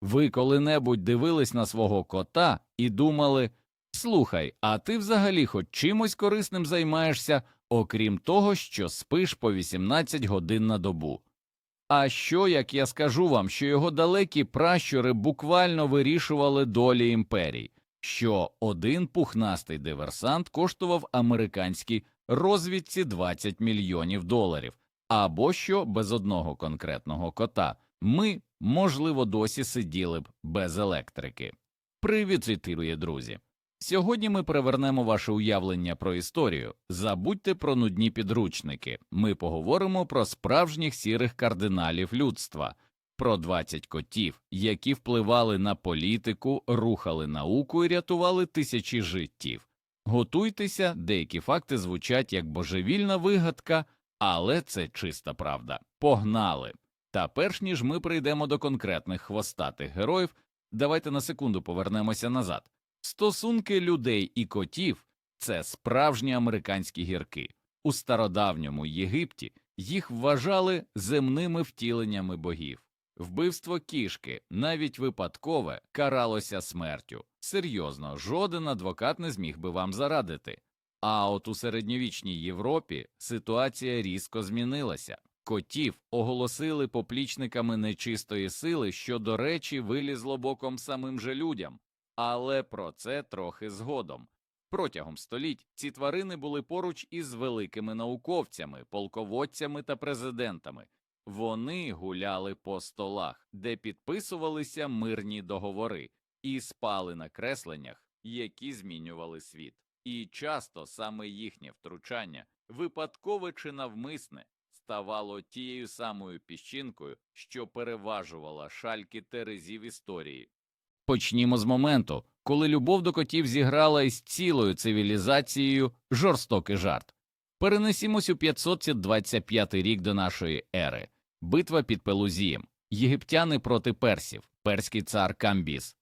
Ви коли-небудь дивились на свого кота і думали слухай, а ти взагалі хоч чимось корисним займаєшся, окрім того, що спиш по 18 годин на добу. А що, як я скажу вам, що його далекі пращури буквально вирішували долі імперій, що один пухнастий диверсант коштував американській розвідці 20 мільйонів доларів, або що без одного конкретного кота ми, можливо, досі сиділи б без електрики. Привіт, цитує друзі. Сьогодні ми перевернемо ваше уявлення про історію. Забудьте про нудні підручники. Ми поговоримо про справжніх сірих кардиналів людства, про 20 котів, які впливали на політику, рухали науку і рятували тисячі життів. Готуйтеся, деякі факти звучать як божевільна вигадка, але це чиста правда. Погнали! Та перш ніж ми прийдемо до конкретних хвостатих героїв, давайте на секунду повернемося назад. Стосунки людей і котів це справжні американські гірки. У стародавньому Єгипті їх вважали земними втіленнями богів. Вбивство кішки, навіть випадкове, каралося смертю. Серйозно, жоден адвокат не зміг би вам зарадити. А от у середньовічній Європі ситуація різко змінилася. Котів оголосили поплічниками нечистої сили, що, до речі, вилізло боком самим же людям. Але про це трохи згодом. Протягом століть ці тварини були поруч із великими науковцями, полководцями та президентами. Вони гуляли по столах, де підписувалися мирні договори, і спали на кресленнях, які змінювали світ. І часто саме їхнє втручання, випадкове чи навмисне, ставало тією самою піщинкою, що переважувала шальки терезів історії. Почнімо з моменту, коли любов до котів зіграла із цілою цивілізацією жорстокий жарт. Перенесімось у 525 рік до нашої ери. Битва під Пелузієм. Єгиптяни проти персів. Перський цар Камбіс.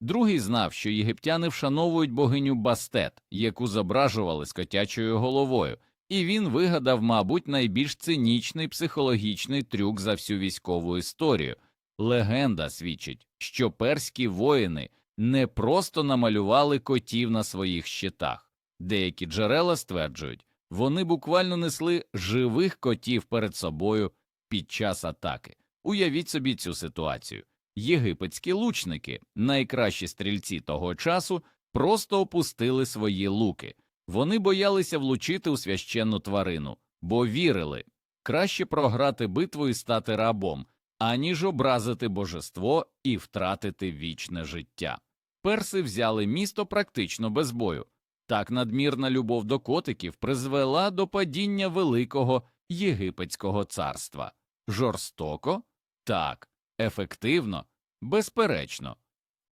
Другий знав, що єгиптяни вшановують богиню Бастет, яку зображували з котячою головою, і він вигадав, мабуть, найбільш цинічний психологічний трюк за всю військову історію. Легенда свідчить, що перські воїни не просто намалювали котів на своїх щитах. Деякі джерела стверджують, вони буквально несли живих котів перед собою під час атаки. Уявіть собі цю ситуацію. Єгипетські лучники, найкращі стрільці того часу, просто опустили свої луки. Вони боялися влучити у священну тварину, бо вірили краще програти битву і стати рабом, аніж образити божество і втратити вічне життя. Перси взяли місто практично без бою. Так надмірна любов до котиків призвела до падіння великого єгипетського царства. Жорстоко? Так. Ефективно? Безперечно.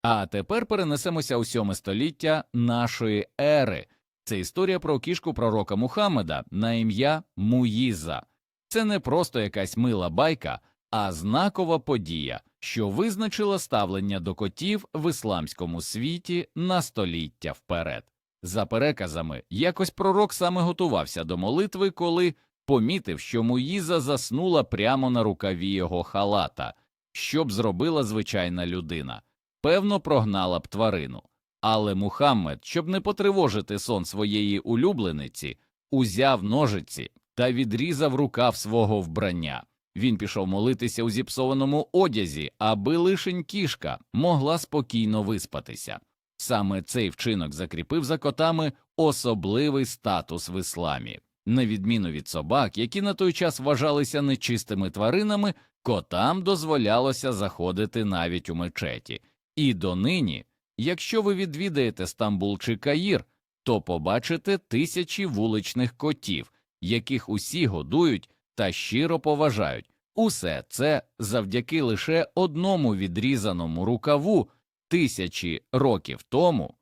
А тепер перенесемося у сьоме століття нашої ери. Це історія про кішку пророка Мухаммеда на ім'я Муїза. Це не просто якась мила байка, а знакова подія, що визначила ставлення до котів в ісламському світі на століття вперед. За переказами, якось пророк саме готувався до молитви, коли помітив, що Муїза заснула прямо на рукаві його халата, що б зробила звичайна людина. Певно, прогнала б тварину. Але Мухаммед, щоб не потривожити сон своєї улюблениці, узяв ножиці та відрізав рукав свого вбрання. Він пішов молитися у зіпсованому одязі, аби лишень кішка могла спокійно виспатися. Саме цей вчинок закріпив за котами особливий статус в ісламі. На відміну від собак, які на той час вважалися нечистими тваринами, котам дозволялося заходити навіть у мечеті. І донині, якщо ви відвідаєте Стамбул чи Каїр, то побачите тисячі вуличних котів, яких усі годують та щиро поважають. Усе це завдяки лише одному відрізаному рукаву тисячі років тому.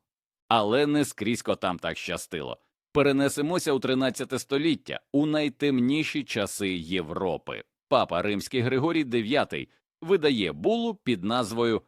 Але не скрізь котам так щастило. Перенесемося у 13 століття, у найтемніші часи Європи. Папа Римський Григорій IX видає булу під назвою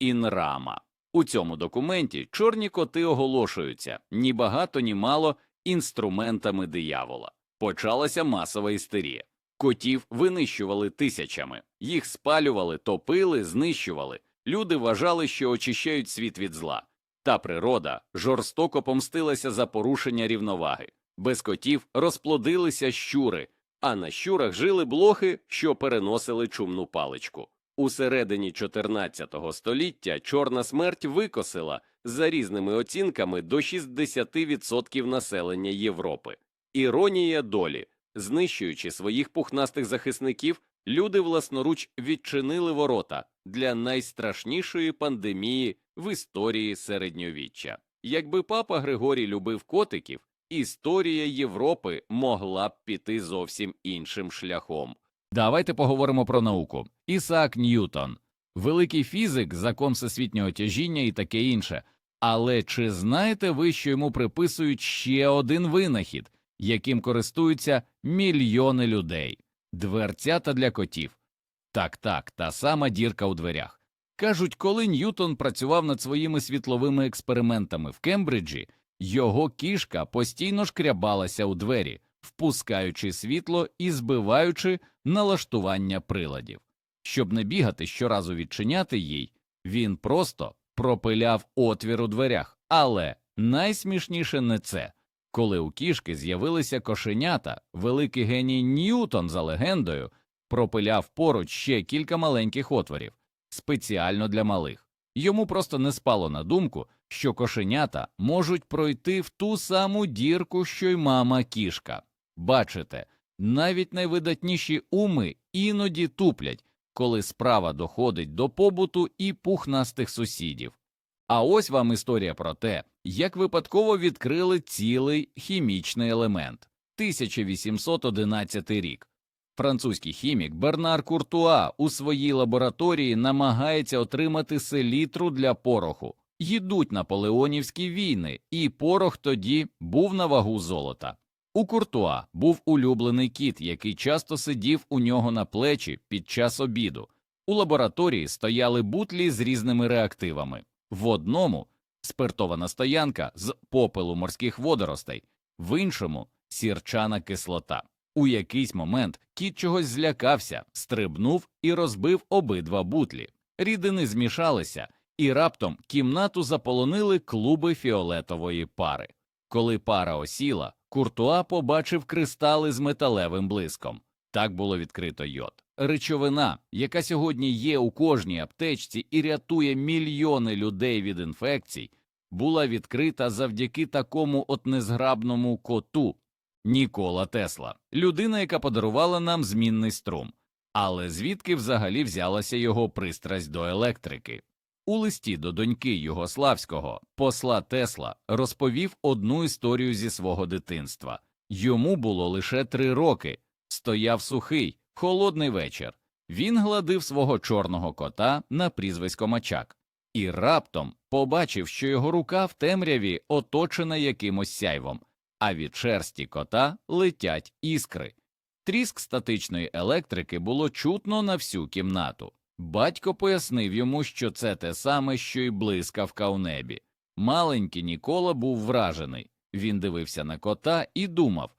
in Rama. У цьому документі чорні коти оголошуються ні багато, ні мало інструментами диявола. Почалася масова істерія. Котів винищували тисячами, їх спалювали, топили, знищували. Люди вважали, що очищають світ від зла. Та природа жорстоко помстилася за порушення рівноваги. Без котів розплодилися щури, а на щурах жили блохи, що переносили чумну паличку. У середині 14 століття чорна смерть викосила за різними оцінками до 60% населення Європи. Іронія долі. Знищуючи своїх пухнастих захисників, люди власноруч відчинили ворота для найстрашнішої пандемії в історії середньовіччя. Якби папа Григорій любив котиків, історія Європи могла б піти зовсім іншим шляхом. Давайте поговоримо про науку. Ісаак Ньютон, великий фізик, закон всесвітнього тяжіння і таке інше. Але чи знаєте ви, що йому приписують ще один винахід, яким користуються мільйони людей дверцята для котів? Так, так, та сама дірка у дверях. Кажуть, коли Ньютон працював над своїми світловими експериментами в Кембриджі, його кішка постійно шкрябалася у двері, впускаючи світло і збиваючи налаштування приладів. Щоб не бігати щоразу відчиняти їй, він просто пропиляв отвір у дверях. Але найсмішніше не це. Коли у кішки з'явилися кошенята, великий геній Ньютон за легендою пропиляв поруч ще кілька маленьких отворів спеціально для малих. Йому просто не спало на думку, що кошенята можуть пройти в ту саму дірку, що й мама кішка. Бачите, навіть найвидатніші уми іноді туплять, коли справа доходить до побуту і пухнастих сусідів. А ось вам історія про те, як випадково відкрили цілий хімічний елемент. 1811 рік. Французький хімік Бернар Куртуа у своїй лабораторії намагається отримати селітру для пороху. Йдуть наполеонівські війни, і порох тоді був на вагу золота. У Куртуа був улюблений кіт, який часто сидів у нього на плечі під час обіду. У лабораторії стояли бутлі з різними реактивами. В одному спиртована стоянка з попелу морських водоростей, в іншому сірчана кислота. У якийсь момент кіт чогось злякався, стрибнув і розбив обидва бутлі. Рідини змішалися, і раптом кімнату заполонили клуби фіолетової пари. Коли пара осіла, Куртуа побачив кристали з металевим блиском. Так було відкрито йод. Речовина, яка сьогодні є у кожній аптечці і рятує мільйони людей від інфекцій, була відкрита завдяки такому от незграбному коту Нікола Тесла, людина, яка подарувала нам змінний струм. Але звідки взагалі взялася його пристрасть до електрики? У листі до доньки Югославського посла Тесла розповів одну історію зі свого дитинства. Йому було лише три роки. Стояв сухий, холодний вечір. Він гладив свого чорного кота на прізвисько Мачак і раптом побачив, що його рука в темряві оточена якимось сяйвом, а від шерсті кота летять іскри. Тріск статичної електрики було чутно на всю кімнату. Батько пояснив йому, що це те саме, що й блискавка у небі. Маленький Нікола був вражений. Він дивився на кота і думав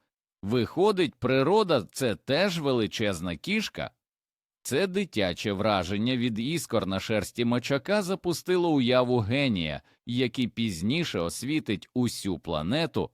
виходить, природа це теж величезна кішка. Це дитяче враження від іскор на шерсті мачака запустило уяву генія, який пізніше освітить усю планету.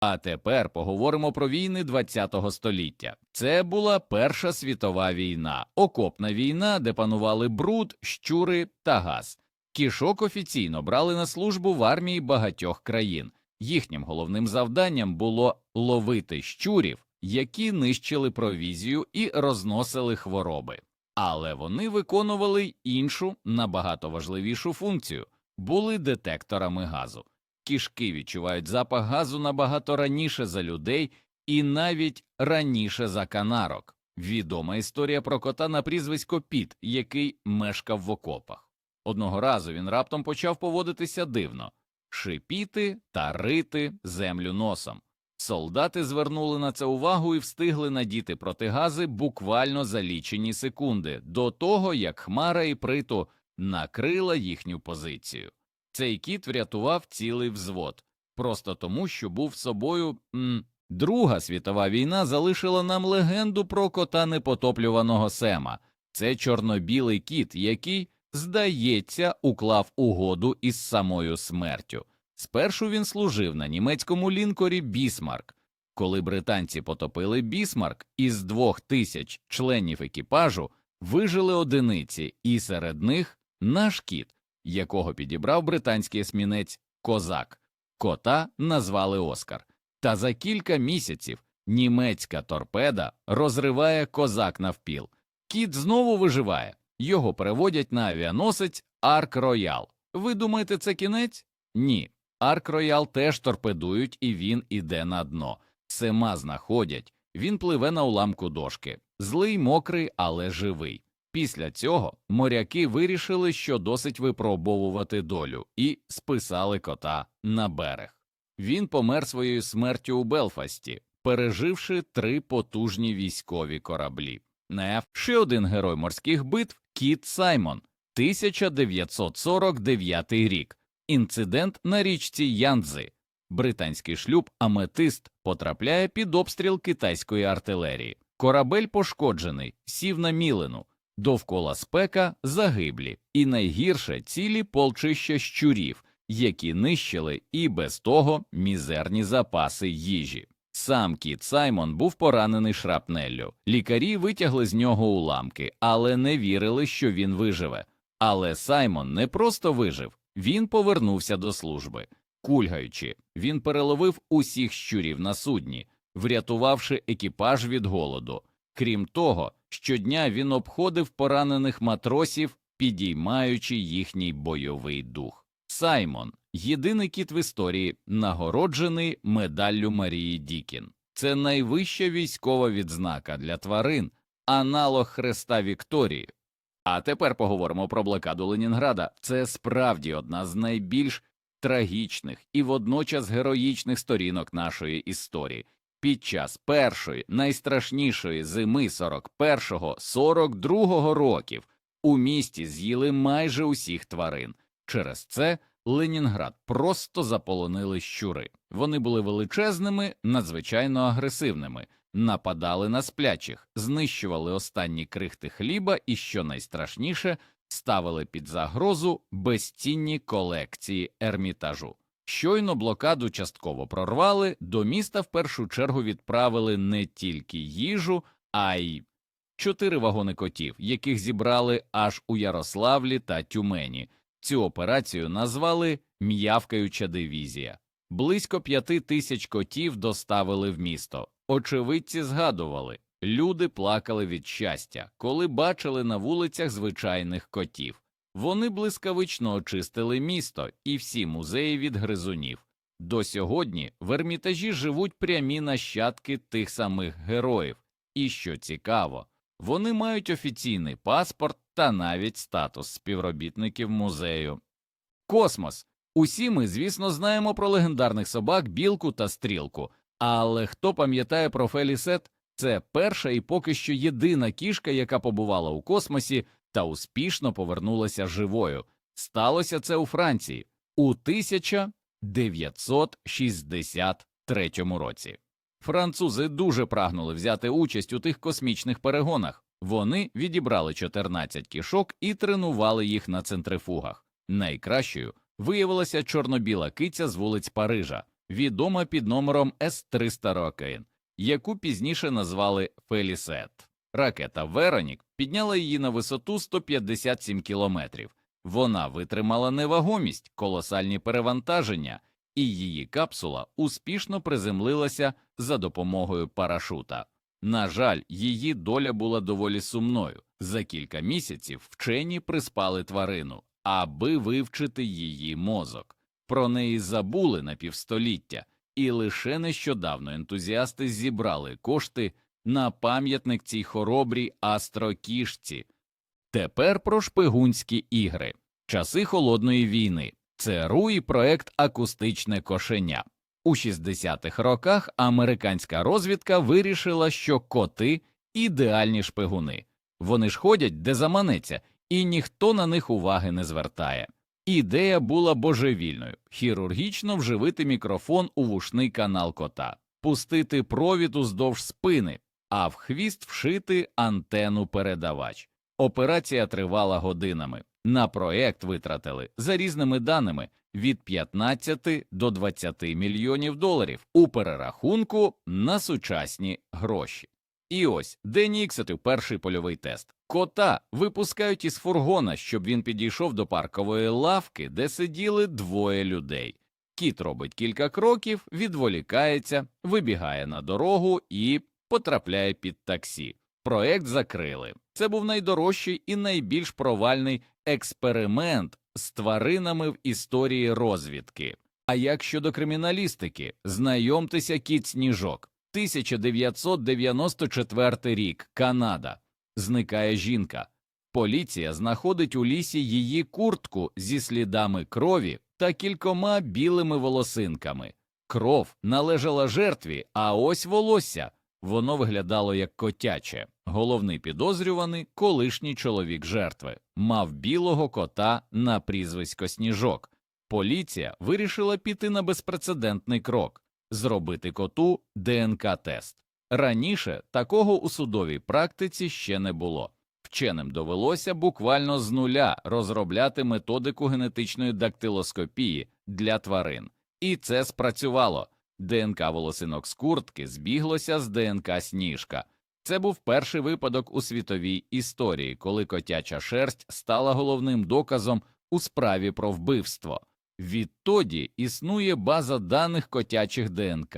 А тепер поговоримо про війни ХХ століття. Це була Перша світова війна, окопна війна, де панували бруд, щури та газ. Кішок офіційно брали на службу в армії багатьох країн. Їхнім головним завданням було ловити щурів, які нищили провізію і розносили хвороби. Але вони виконували іншу набагато важливішу функцію були детекторами газу. Кішки відчувають запах газу набагато раніше за людей і навіть раніше за канарок. Відома історія про кота на прізвисько Піт, який мешкав в окопах. Одного разу він раптом почав поводитися дивно шипіти та рити землю носом. Солдати звернули на це увагу і встигли надіти протигази буквально за лічені секунди до того, як хмара і приту накрила їхню позицію. Цей кіт врятував цілий взвод, просто тому, що був собою м, Друга світова війна залишила нам легенду про кота непотоплюваного Сема. Це чорно-білий кіт, який, здається, уклав угоду із самою смертю. Спершу він служив на німецькому лінкорі Бісмарк. Коли британці потопили Бісмарк, із двох тисяч членів екіпажу вижили одиниці, і серед них наш кіт, якого підібрав британський есмінець Козак. Кота назвали Оскар. Та за кілька місяців німецька торпеда розриває козак навпіл. Кіт знову виживає. Його переводять на авіаносець Арк Роял. Ви думаєте, це кінець? Ні. Арк Роял теж торпедують, і він іде на дно. Сема знаходять. Він пливе на уламку дошки. Злий, мокрий, але живий. Після цього моряки вирішили, що досить випробовувати долю, і списали кота на берег. Він помер своєю смертю у Белфасті, переживши три потужні військові кораблі. Неф ще один герой морських битв Кіт Саймон, 1949 рік. Інцидент на річці Янцзи. Британський шлюб Аметист потрапляє під обстріл китайської артилерії. Корабель пошкоджений, сів на мілину. Довкола спека загиблі, і найгірше цілі полчища щурів, які нищили і без того мізерні запаси їжі. Сам кіт Саймон був поранений шрапнеллю. Лікарі витягли з нього уламки, але не вірили, що він виживе. Але Саймон не просто вижив, він повернувся до служби. Кульгаючи, він переловив усіх щурів на судні, врятувавши екіпаж від голоду. Крім того, щодня він обходив поранених матросів, підіймаючи їхній бойовий дух. Саймон єдиний кіт в історії, нагороджений медаллю Марії Дікін. Це найвища військова відзнака для тварин, аналог Хреста Вікторії. А тепер поговоримо про блокаду Ленінграда. Це справді одна з найбільш трагічних і водночас героїчних сторінок нашої історії. Під час першої найстрашнішої зими 41-42 років у місті з'їли майже усіх тварин. Через це Ленінград просто заполонили щури. Вони були величезними, надзвичайно агресивними, нападали на сплячих, знищували останні крихти хліба і, що найстрашніше, ставили під загрозу безцінні колекції ермітажу. Щойно блокаду частково прорвали, до міста в першу чергу відправили не тільки їжу, а й чотири вагони котів, яких зібрали аж у Ярославлі та Тюмені. Цю операцію назвали М'явкаюча дивізія. Близько п'яти тисяч котів доставили в місто. Очевидці згадували, люди плакали від щастя, коли бачили на вулицях звичайних котів. Вони блискавично очистили місто і всі музеї від гризунів. До сьогодні в Ермітажі живуть прямі нащадки тих самих героїв, і що цікаво, вони мають офіційний паспорт та навіть статус співробітників музею. Космос. Усі ми, звісно, знаємо про легендарних собак, білку та стрілку, але хто пам'ятає про Фелісет? Це перша і поки що єдина кішка, яка побувала у космосі та успішно повернулася живою. Сталося це у Франції у 1963 році. Французи дуже прагнули взяти участь у тих космічних перегонах. Вони відібрали 14 кішок і тренували їх на центрифугах. Найкращою виявилася чорно-біла киця з вулиць Парижа, відома під номером С-300 Рокейн, яку пізніше назвали Фелісет. Ракета Веронік підняла її на висоту 157 кілометрів. Вона витримала невагомість, колосальні перевантаження, і її капсула успішно приземлилася за допомогою парашута. На жаль, її доля була доволі сумною. За кілька місяців вчені приспали тварину, аби вивчити її мозок. Про неї забули на півстоліття, і лише нещодавно ентузіасти зібрали кошти на пам'ятник цій хоробрій астрокішці. Тепер про шпигунські ігри, часи холодної війни, ЦРУ і проект Акустичне кошеня. У 60-х роках американська розвідка вирішила, що коти ідеальні шпигуни. Вони ж ходять, де заманеться, і ніхто на них уваги не звертає. Ідея була божевільною хірургічно вживити мікрофон у вушний канал кота. пустити провід уздовж спини, а в хвіст вшити антенну передавач. Операція тривала годинами. На проект витратили за різними даними від 15 до 20 мільйонів доларів у перерахунку на сучасні гроші. І ось день ікситив перший польовий тест. Кота випускають із фургона, щоб він підійшов до паркової лавки, де сиділи двоє людей. Кіт робить кілька кроків, відволікається, вибігає на дорогу і потрапляє під таксі. Проект закрили. Це був найдорожчий і найбільш провальний експеримент з тваринами в історії розвідки. А як щодо криміналістики, знайомтеся кіт сніжок. 1994 рік, Канада. Зникає жінка. Поліція знаходить у лісі її куртку зі слідами крові та кількома білими волосинками. Кров належала жертві, а ось волосся. Воно виглядало як котяче. Головний підозрюваний, колишній чоловік жертви, мав білого кота на прізвисько Сніжок. Поліція вирішила піти на безпрецедентний крок зробити коту ДНК-тест. Раніше такого у судовій практиці ще не було. Вченим довелося буквально з нуля розробляти методику генетичної дактилоскопії для тварин, і це спрацювало. ДНК волосинок з куртки збіглося з ДНК сніжка. Це був перший випадок у світовій історії, коли котяча шерсть стала головним доказом у справі про вбивство. Відтоді існує база даних котячих ДНК,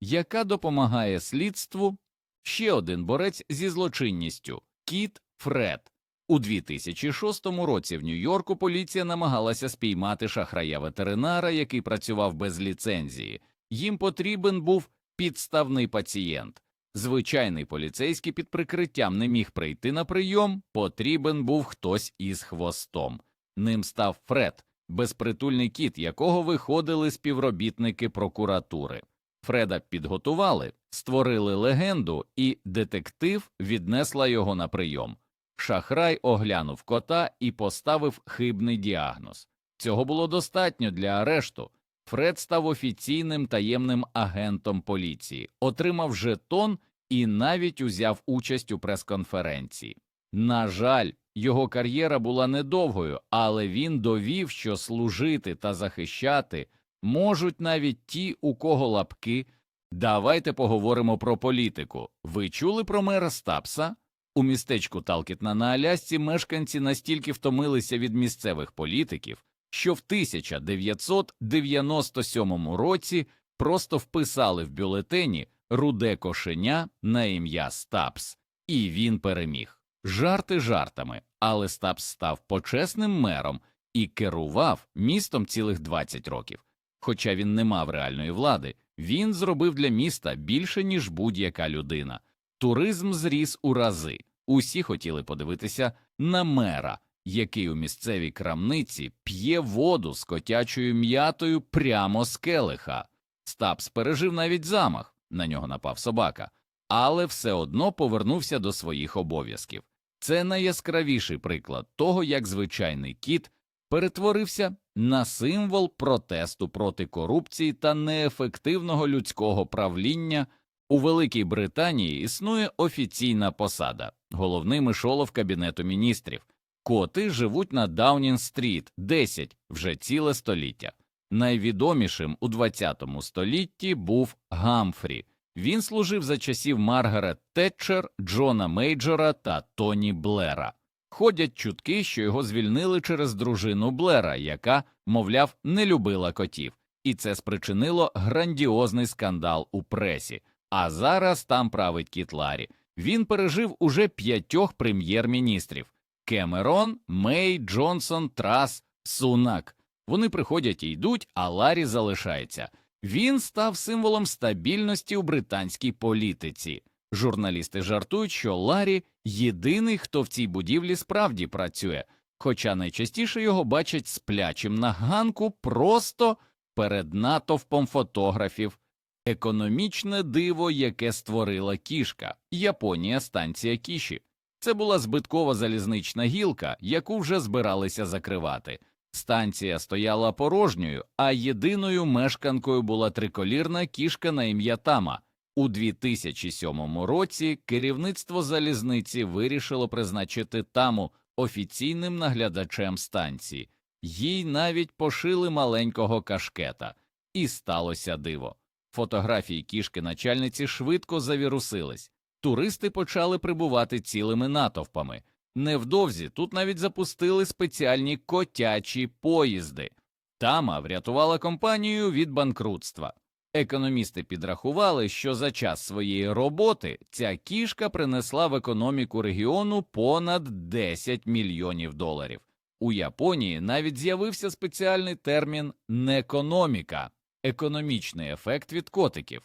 яка допомагає слідству. Ще один борець зі злочинністю Кіт Фред. У 2006 році в Нью-Йорку поліція намагалася спіймати шахрая ветеринара, який працював без ліцензії. Їм потрібен був підставний пацієнт. Звичайний поліцейський під прикриттям не міг прийти на прийом, потрібен був хтось із хвостом. Ним став Фред, безпритульний кіт, якого виходили співробітники прокуратури. Фреда підготували, створили легенду, і детектив віднесла його на прийом. Шахрай оглянув кота і поставив хибний діагноз. Цього було достатньо для арешту. Фред став офіційним таємним агентом поліції, отримав жетон і навіть узяв участь у прес-конференції. На жаль, його кар'єра була недовгою, але він довів, що служити та захищати можуть навіть ті, у кого лапки. Давайте поговоримо про політику. Ви чули про мера Стапса? У містечку Талкітна на Алясці мешканці настільки втомилися від місцевих політиків, що в 1997 році просто вписали в бюлетені руде кошеня на ім'я Стапс, і він переміг. Жарти жартами, але Стапс став почесним мером і керував містом цілих 20 років. Хоча він не мав реальної влади, він зробив для міста більше, ніж будь-яка людина. Туризм зріс у рази. Усі хотіли подивитися на мера, який у місцевій крамниці п'є воду з котячою м'ятою прямо з келиха. Стапс пережив навіть замах, на нього напав собака, але все одно повернувся до своїх обов'язків. Це найяскравіший приклад того, як звичайний кіт перетворився на символ протесту проти корупції та неефективного людського правління. У Великій Британії існує офіційна посада, головний мишолов Кабінету міністрів. Коти живуть на Даунін-стріт 10 вже ціле століття. Найвідомішим у 20 столітті був Гамфрі. Він служив за часів Маргарет Тетчер, Джона Мейджора та Тоні Блера. Ходять чутки, що його звільнили через дружину Блера, яка, мовляв, не любила котів, і це спричинило грандіозний скандал у пресі. А зараз там править Кіт Ларі. Він пережив уже п'ятьох прем'єр-міністрів: Кемерон, Мей, Джонсон, Трас, Сунак. Вони приходять і йдуть, а Ларі залишається. Він став символом стабільності у британській політиці. Журналісти жартують, що Ларі єдиний, хто в цій будівлі справді працює, хоча найчастіше його бачать сплячим на ганку просто перед натовпом фотографів. Економічне диво, яке створила кішка Японія станція кіші. Це була збиткова залізнична гілка, яку вже збиралися закривати. Станція стояла порожньою, а єдиною мешканкою була триколірна кішка на ім'я Тама, У 2007 році керівництво залізниці вирішило призначити таму офіційним наглядачем станції. Їй навіть пошили маленького кашкета. І сталося диво. Фотографії кішки начальниці швидко завірусились. Туристи почали прибувати цілими натовпами. Невдовзі тут навіть запустили спеціальні котячі поїзди. Тама врятувала компанію від банкрутства. Економісти підрахували, що за час своєї роботи ця кішка принесла в економіку регіону понад 10 мільйонів доларів. У Японії навіть з'явився спеціальний термін некономіка економічний ефект від котиків,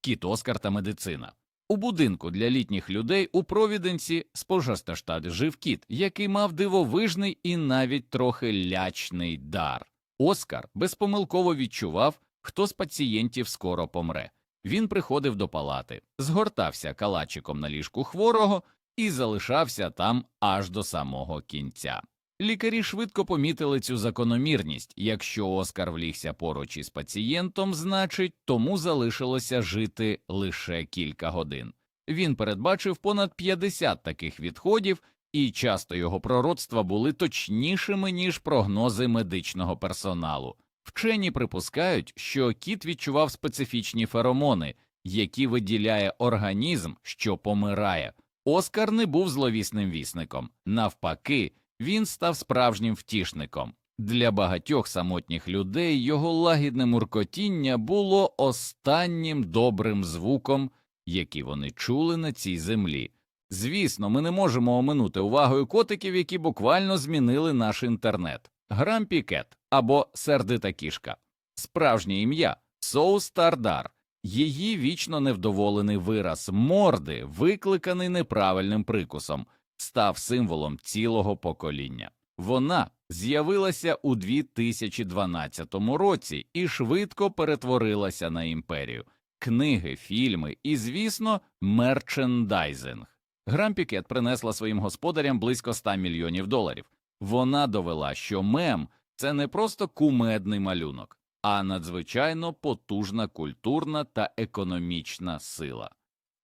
кіт Оскар та медицина. У будинку для літніх людей у Провіденсі Спожасташтат жив кіт, який мав дивовижний і навіть трохи лячний дар. Оскар безпомилково відчував, хто з пацієнтів скоро помре. Він приходив до палати, згортався калачиком на ліжку хворого і залишався там аж до самого кінця. Лікарі швидко помітили цю закономірність якщо Оскар влігся поруч із пацієнтом, значить тому залишилося жити лише кілька годин. Він передбачив понад 50 таких відходів, і часто його пророцтва були точнішими, ніж прогнози медичного персоналу. Вчені припускають, що кіт відчував специфічні феромони, які виділяє організм, що помирає. Оскар не був зловісним вісником. Навпаки, він став справжнім втішником. Для багатьох самотніх людей його лагідне муркотіння було останнім добрим звуком, який вони чули на цій землі. Звісно, ми не можемо оминути увагою котиків, які буквально змінили наш інтернет. Грампі Кет або сердита кішка, справжнє ім'я Соус Тардар. Її вічно невдоволений вираз морди, викликаний неправильним прикусом, став символом цілого покоління. Вона з'явилася у 2012 році і швидко перетворилася на імперію. Книги, фільми і, звісно, мерчендайзинг. Грампікет принесла своїм господарям близько 100 мільйонів доларів. Вона довела, що мем це не просто кумедний малюнок, а надзвичайно потужна культурна та економічна сила.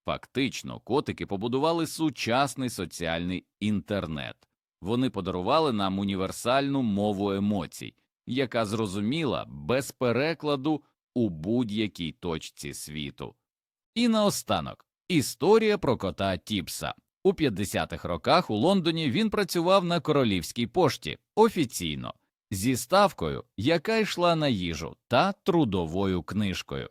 Фактично, котики побудували сучасний соціальний інтернет. Вони подарували нам універсальну мову емоцій, яка зрозуміла без перекладу у будь-якій точці світу. І наостанок історія про кота Тіпса. У 50-х роках у Лондоні він працював на королівській пошті офіційно зі ставкою, яка йшла на їжу, та трудовою книжкою.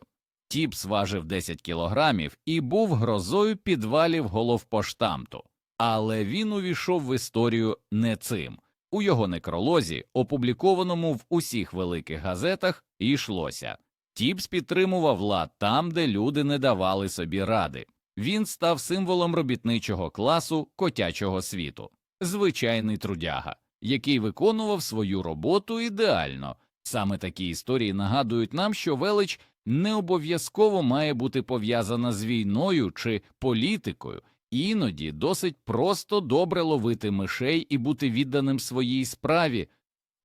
Тіпс важив 10 кілограмів і був грозою підвалів головпоштамту. Але він увійшов в історію не цим. У його некролозі, опублікованому в усіх великих газетах, йшлося Тіпс підтримував лад там, де люди не давали собі ради. Він став символом робітничого класу котячого світу, звичайний трудяга, який виконував свою роботу ідеально. Саме такі історії нагадують нам, що велич не обов'язково має бути пов'язана з війною чи політикою, іноді досить просто добре ловити мишей і бути відданим своїй справі.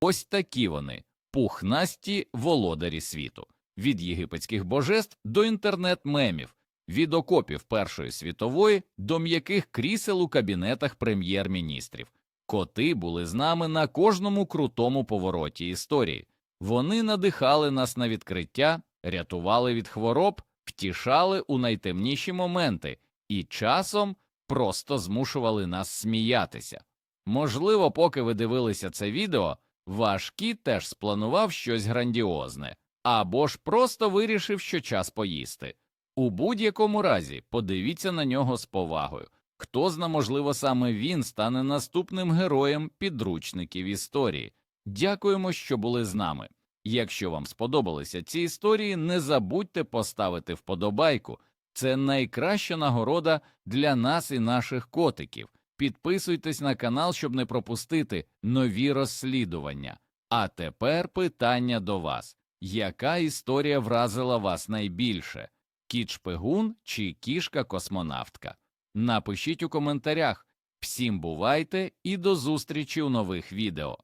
Ось такі вони пухнасті володарі світу, від єгипетських божеств до інтернет-мемів, від окопів Першої світової до м'яких крісел у кабінетах прем'єр-міністрів. Коти були з нами на кожному крутому повороті історії. Вони надихали нас на відкриття, рятували від хвороб, втішали у найтемніші моменти і часом просто змушували нас сміятися. Можливо, поки ви дивилися це відео, ваш кіт теж спланував щось грандіозне, або ж просто вирішив, що час поїсти. У будь-якому разі подивіться на нього з повагою. Хто зна, можливо, саме він стане наступним героєм підручників історії. Дякуємо, що були з нами. Якщо вам сподобалися ці історії, не забудьте поставити вподобайку. Це найкраща нагорода для нас і наших котиків. Підписуйтесь на канал, щоб не пропустити нові розслідування. А тепер питання до вас: яка історія вразила вас найбільше? Кіт шпигун чи кішка космонавтка? Напишіть у коментарях. Всім бувайте і до зустрічі у нових відео.